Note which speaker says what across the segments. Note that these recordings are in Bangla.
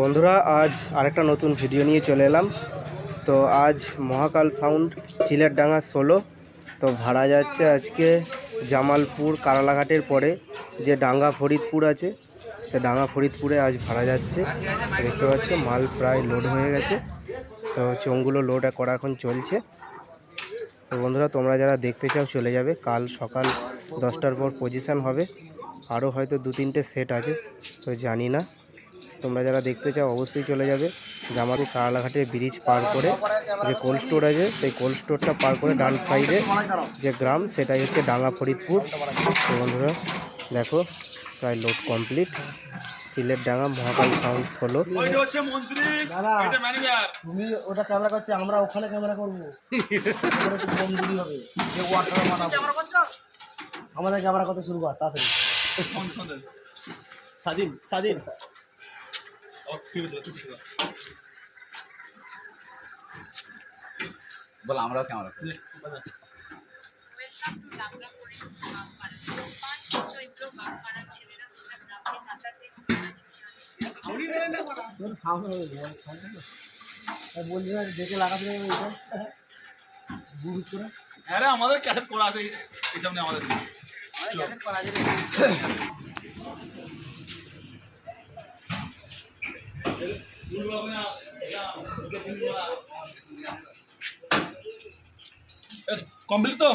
Speaker 1: বন্ধুরা, আজ আরেকটা নতুন ভিডিও নিয়ে চলে এলাম। তো আজ মহাকাল সাউন্ড চিলের ডাঙ্গা ষোলো তো ভাড়া যাচ্ছে আজকে জামালপুর কারালাঘাটের পরে, যে ডাঙ্গা ফরিদপুর আছে, সে ডাঙ্গা ফরিদপুরে আজ ভাড়া যাচ্ছে। দেখতে পাচ্ছ, মাল প্রায় লোড হয়ে গেছে। তো চোঙগুলো লোড করা এখন চলছে। তো বন্ধুরা, তোমরা যারা দেখতে চাও চলে যাবে। কাল সকাল দশটার পর পজিশান হবে। আরও হয়তো দু তিনটে সেট আছে, তো জানি না। তোমরা যারা দেখতে চাও অবশ্যই চলে যাবে। জামালপুর কারালাঘাটের ব্রিজ পার করে যে কোল্ড স্টোর আছে সেই কোল্ড স্টোরটা পার করে ডান সাইডে যে গ্রাম সেটাই হচ্ছে ডাঙ্গা ফরিদপুর। তো বন্ধুরা দেখো প্রায় load complete Chiler Danga Mahakal sound ষোলো
Speaker 2: ওইটা হচ্ছে মন্ত্রী
Speaker 3: দাদা
Speaker 2: এটা ম্যানেজার
Speaker 3: তুমি ওটা ক্যামেরা করছে আমরা ওখানে ক্যামেরা করব। আমাদের ক্যামেরা করতে শুরু কর তাড়াতাড়ি। স্বাধীন স্বাধীন
Speaker 2: বল আমরাও ক্যামেরা
Speaker 3: বলছি না দেখে লাগাতে এটা করে
Speaker 2: হ্যাঁ রে আমাদের ক্যাসেট করা আছে এই সামনে আমাদের কমপ্লিট তো?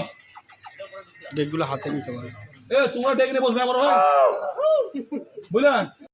Speaker 1: ডেকগুলো হাতে নিতে পারে।
Speaker 2: এ তোমরা ডেকে নিয়ে বসবে আমার হয়